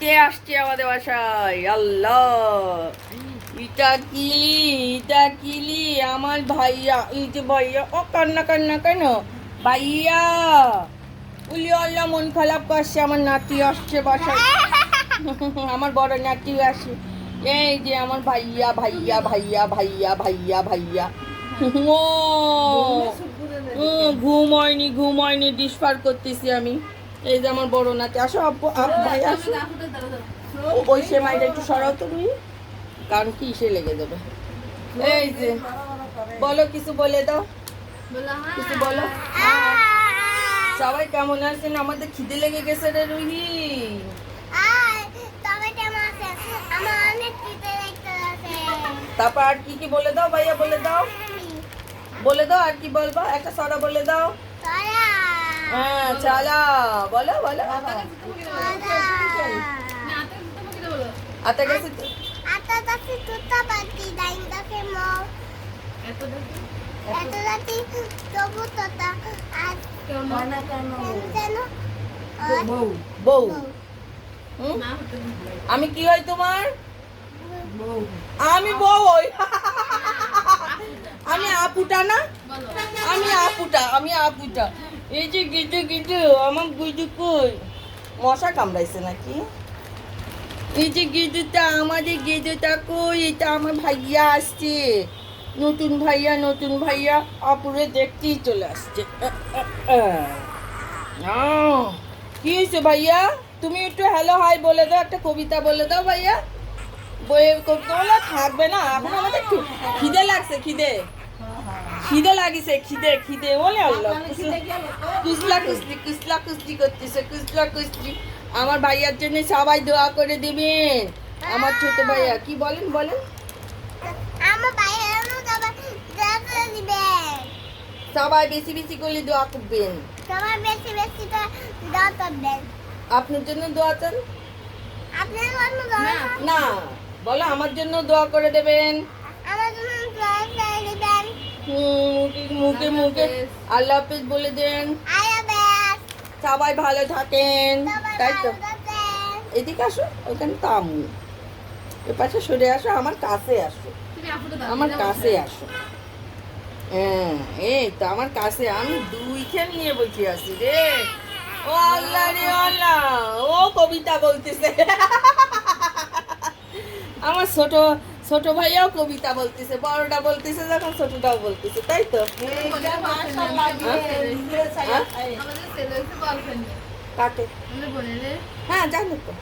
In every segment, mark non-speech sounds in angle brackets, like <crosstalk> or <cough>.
কে আসছে আমাদের বাসায়? আল্লাহ। ইটা কিলি ইটা কিলি, আমার ভাইয়া, এই যে ভাইয়া, ও কান্না কান্না কেন? ভাইয়া উলি আল্লাহ, মন খারাপ করছে, আমার নাতি আসছে বাসায়। <laughs> আমার বড় নাতি আসে। এই যে আমার ভাইয়া ভাইয়া ভাইয়া ভাইয়া ভাইয়া ভাইয়া। ও ঘুম হয়নি ঘুম হয়নি ডিশ পার করতেছি আমি। এই যে আমার বড় নাতি, আসো, আব্বু ভাই আসো। ওই সেমাইটা একটু সরাও তুমি। কারণ কি ইসে লেগে যাবে। এই যে বলো কিছু বলে দাও। কিছু বলো। সবাই কেমন আছেন? আমাদের খিদে লেগে গেছে রে রুহি। তারপর আর কি কি বলে দাও ভাইয়া বলে দাও। বলে দাও আর কি বলবা? একটা সরা বলে দাও। হ্যাঁ চালা বলো বলো। আতা গেছে তো? বউ। হুম? আমি কি হয় তোমার? আমি বউ হই। আমি আপুটা না? আমি আপুটা আমি আপুটা। এই যে গিজু গিজু আমার গুজু কই? মশা কামড়াইছে নাকি? এই যে গিজুটা আমাদের গিজুটা কই? এটা আমার ভাইয়া আসছে। নতুন ভাইয়া নতুন ভাইয়া অপুরে দেখতেই চলে আসছে। কি হয়েছে ভাইয়া? তুমি একটু হ্যালো হাই বলে দাও, একটা কবিতা বলে দাও ভাইয়া। বইয়ের কবিতা বলে থাকবে না, এখন আমাদের খিদে লাগছে, খিদে। খিদে লাগিছে খিদে খিদে। বলে আল্লাহ কুসলা কুসলি কুসলা কুসলি করতেছে কুসলা কুসলি। আমার ভাইয়ার জন্য সবাই দোয়া করে দিবেন। আমার ছোট ভাইয়া কি বলেন বলেন? আমার সবাই বেশি বেশি করে দোয়া করবেন। সবাই বেশি বেশি দাও করবেন। আপনার জন্য দোয়া চান? আপনার জন্য দোয়া না বলো আমার জন্য দোয়া করে দেবেন আমার জন্য দোয়া করে দিবেন হুম, মুখে মুখে আল্লাহ হাফেজ। বলে দেন। সবাই ভালো থাকেন। তাই তো? এদিকে আসো ওইখানে তামু এ পাশে সরে আসো আমার কাছে আসো। আমার কাছে আসো। হ্যাঁ এই তো আমার কাছে আমি দুইখান নিয়ে বসে আছি রে। ও আল্লাহ রে আল্লাহ। ও কবিতা বলতেছে। আমার ছোট ছোট ভাইয়াও কবিতা বলতেছে বড়টা বলতেছে যখন ছোটটাও বলতেছে তাই তো কাকে হ্যাঁ জানো তো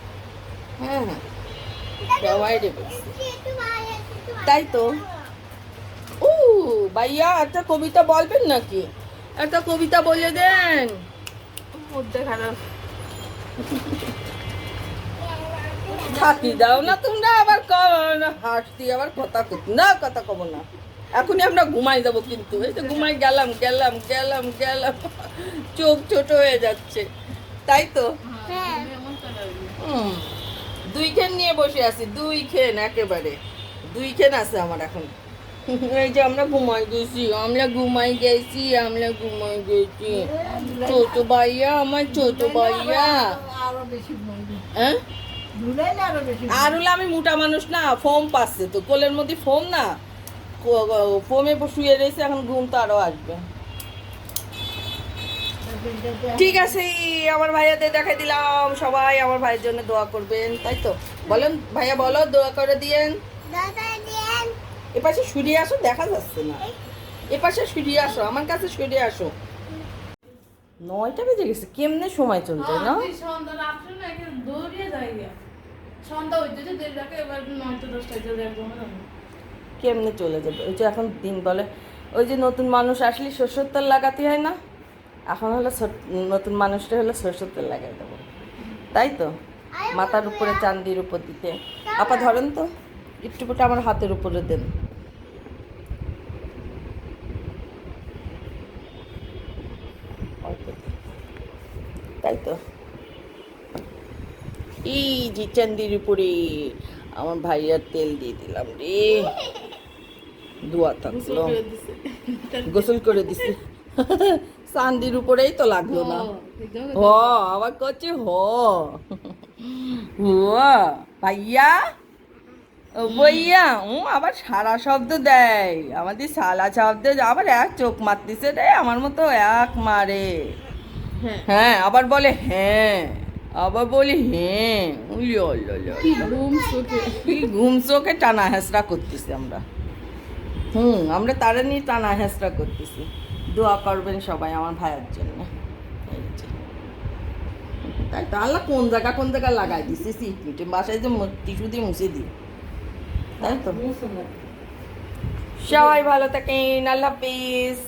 হ্যাঁ হ্যাঁ সবাই। তাই তো ও ভাইয়া একটা কবিতা বলবেন নাকি একটা কবিতা বলে দেন থাকি দাও না তোমরা আবার হাসতি আবার কথা কত না কথা কব না। এখনই আমরা ঘুমাই যাব কিন্তু। এই তো ঘুমাই গেলাম গেলাম গেলাম গেলাম। চোখ ছোট হয়ে যাচ্ছে। তাই তো? হ্যাঁ। দুই খেন নিয়ে বসে আছি দুই খেন একেবারে। দুই খেন আছে আমার এখন। এই যে আমরা ঘুমাই গেছি আমরা ঘুমাই গেছি আমরা ঘুমাই গেছি। ছোট ভাইয়া আমার ছোট ভাইয়া। হ্যাঁ? আর হলে আমি মোটা মানুষ না ফোম পাচ্ছে তো কোলের মধ্যে ফোম না ফোমে শুয়ে রয়েছে এখন ঘুম তো আরও আসবে। ঠিক আছে আমার ভাইয়াদের দেখাই দিলাম সবাই আমার ভাইয়ের জন্য দোয়া করবেন তাই তো? বলেন ভাইয়া বলো দোয়া করে দিয়েন। দোয়া করে দিয়েন। এপাশে সরিয়ে আসো দেখা যাচ্ছে না। এপাশে সরিয়ে আসো আমার কাছে সরিয়ে আসো। নয়টা বেজে গেছে কেমনে সময় চলছে না সন্ধ্যা রাত্রে না একে দৌড়িয়ে যায় গিয়া। কেমনে চলে যাবে? ওই যে এখন দিন বলে, ওই যে নতুন মানুষ আসলে সরষের তেল লাগাতে হয় না? এখন হলো নতুন মানুষটা হলো সরষের তেল লাগাই দেবো। তাই তো? মাথার উপরে, চান্দির উপর দিতে। আপা ধরেন তো একটু আমার হাতের উপরে দেন অল্প দিন। তাই তো এই উপরে আমার ভাইয়ার তেল দিয়ে দিলাম রে। দোয়া থাকল গোসল করে দিছি। চান্দির উপরেই তো লাগল না। হ আবার করছে হ। ভাইয়া? বইয়া ও আবার সারা শব্দ দেয়। আমাদের সালা শব্দ আবার এক চোখ মারতেছে রে আমার মতো এক মারে। হ্যাঁ। হ্যাঁ আবার বলে হ্যাঁ। আবার বলি হ্যাঁ উলি কি ঘুম চোখে? টানা হেঁচড়া করতেছি আমরা। হুম আমরা তারা নিয়ে টানা হেঁচড়া করতেছি। দোয়া করবেন সবাই আমার ভাইয়ের জন্য। তাই তো আল্লাহ কোন জায়গা কোন জায়গা লাগাই দিছি? সিট মিটে বাসায় যে টিস্যু দিয়ে মুছে দিই। তাই তো? সবাই ভালো থাকেন আল্লাহ হাফিজ।